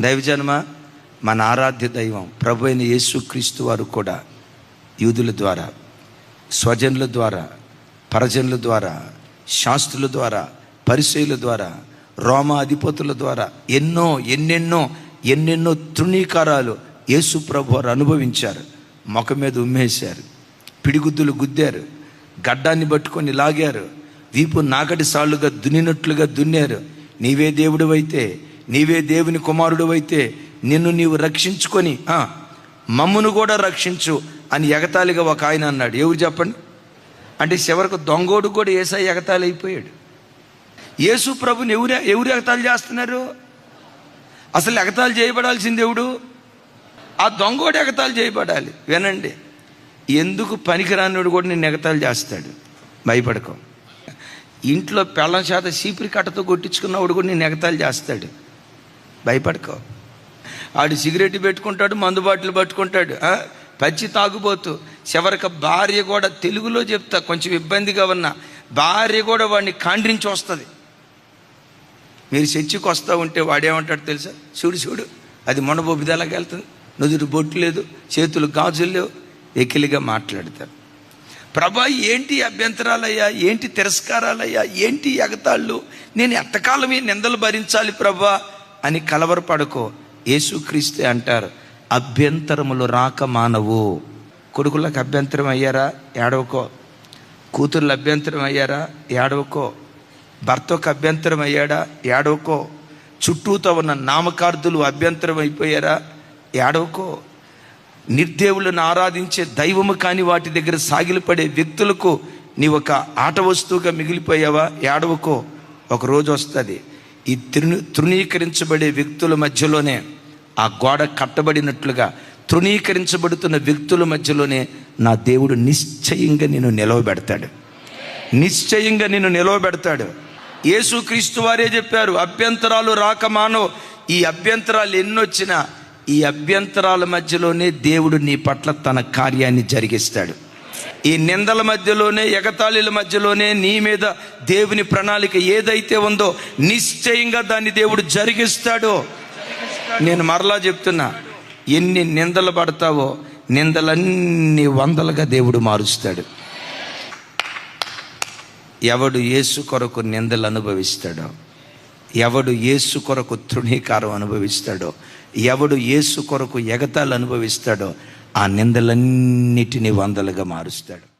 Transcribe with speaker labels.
Speaker 1: దైవజన్మ మన ఆరాధ్య దైవం ప్రభు అయిన యేసుక్రీస్తు వారు కూడా యూదుల ద్వారా స్వజనుల ద్వారా పరజనుల ద్వారా శాస్త్రుల ద్వారా పరిచయుల ద్వారా రోమా అధిపతుల ద్వారా ఎన్నో ఎన్నెన్నో ఎన్నెన్నో తృణీకారాలు యేసు ప్రభు వారు అనుభవించారు. మొఖం మీద ఉమ్మేశారు. పిడిగుద్దులు గుద్దారు. గడ్డాన్ని పట్టుకొని లాగారు. వీపు నాగటి సాళ్ళుగా దున్నినట్లుగా దున్నారు. నీవే దేవుడు అయితే నీవే దేవుని కుమారుడు అయితే నిన్ను నీవు రక్షించుకొని మమ్మును కూడా రక్షించు అని ఎగతాళిగా ఒక ఆయన అన్నాడు. ఎవరు చెప్పండి? అంటే చివరకు దొంగోడు కూడా ఏసై ఎగతాళి అయిపోయాడు యేసు ప్రభుని ఎవరు ఎవరు ఎగతాళి చేస్తున్నారు? అసలు ఎగతాళి చేయబడాల్సింది ఎవడు? ఆ దొంగోడు ఎగతాళి చేయబడాలి. వినండి ఎందుకు పనికిరానివాడు కూడా నేను ఎగతాళి చేస్తాడు? భయపడకో. ఇంట్లో పెళ్ళం చేత సీపిరి కట్టతో కొట్టించుకున్నవాడు కూడా నేను ఎగతాళి చేస్తాడు. భయపడకో. ఆడు సిగరెట్ పెట్టుకుంటాడు మందు బాటిల్ పట్టుకుంటాడు పచ్చి తాగుబోతు. చివరికి భార్య కూడా తెలుగులో చెప్తా కొంచెం ఇబ్బందిగా ఉన్న. భార్య కూడా వాడిని కాండ్రించి వస్తుంది. మీరు చర్చికి వస్తూ ఉంటే వాడేమంటాడు తెలుసా? చూడు చూడు అది మొనబొబ్బిదలాగా వెళ్తుంది నుదురు బొట్టు లేదు చేతులు గాజులు లేవు. ఎకిలిగా మాట్లాడతారు ప్రభా ఏంటి అభ్యంతరాలయ్యా? ఏంటి తిరస్కారాలయ్యా? ఏంటి ఎగతాళ్ళు? నేను ఎంతకాలమే నిందలు భరించాలి ప్రభా? అని కలవరపడుకో. యేసుక్రీస్తే అంటారు అభ్యంతరములు రాక మానవు. కొడుకులకు అభ్యంతరం అయ్యారా? ఏడవకో. కూతుర్లు అభ్యంతరం అయ్యారా? ఏడవకో. భర్తకు అభ్యంతరం అయ్యాడా? ఏడవకో. చుట్టూతో ఉన్న నామకార్థులు అభ్యంతరం అయిపోయారా? ఏడవకో. నిర్దేవులను ఆరాధించే దైవము కాని వాటి దగ్గర సాగిలపడే వ్యక్తులకు నీ ఒక ఆట వస్తువుగా మిగిలిపోయావా? ఏడవకో. ఒక రోజు వస్తుంది. ఈ తృణీ తృణీకరించబడే వ్యక్తుల మధ్యలోనే ఆ గోడ కట్టబడినట్లుగా తృణీకరించబడుతున్న వ్యక్తుల మధ్యలోనే నా దేవుడు నిశ్చయంగా నిన్ను నిలవబెడతాడు. నిశ్చయంగా నిన్ను నిలవబెడతాడు. యేసుక్రీస్తు వారే చెప్పారు అభ్యంతరాలు రాక మానో. ఈ అభ్యంతరాలు ఎన్నొచ్చినా ఈ అభ్యంతరాల మధ్యలోనే దేవుడు నీ పట్ల తన కార్యాన్ని జరిగిస్తాడు. ఈ నిందల మధ్యలోనే ఎగతాళిల మధ్యలోనే నీ మీద దేవుని ప్రణాళిక ఏదైతే ఉందో నిశ్చయంగా దాన్ని దేవుడు జరిగిస్తాడో. నేను మరలా చెప్తున్నా ఎన్ని నిందలు పడతావో నిందలన్నీ వందలుగా దేవుడు మారుస్తాడు. ఎవడు యేసు కొరకు నిందలు అనుభవిస్తాడో ఎవడు యేసు కొరకు తృణీకారం అనుభవిస్తాడో ఎవడు యేసు కొరకు ఎగతాలు అనుభవిస్తాడో ఆ నిందలన్నిటినీ వందలుగా మారుస్తాడు.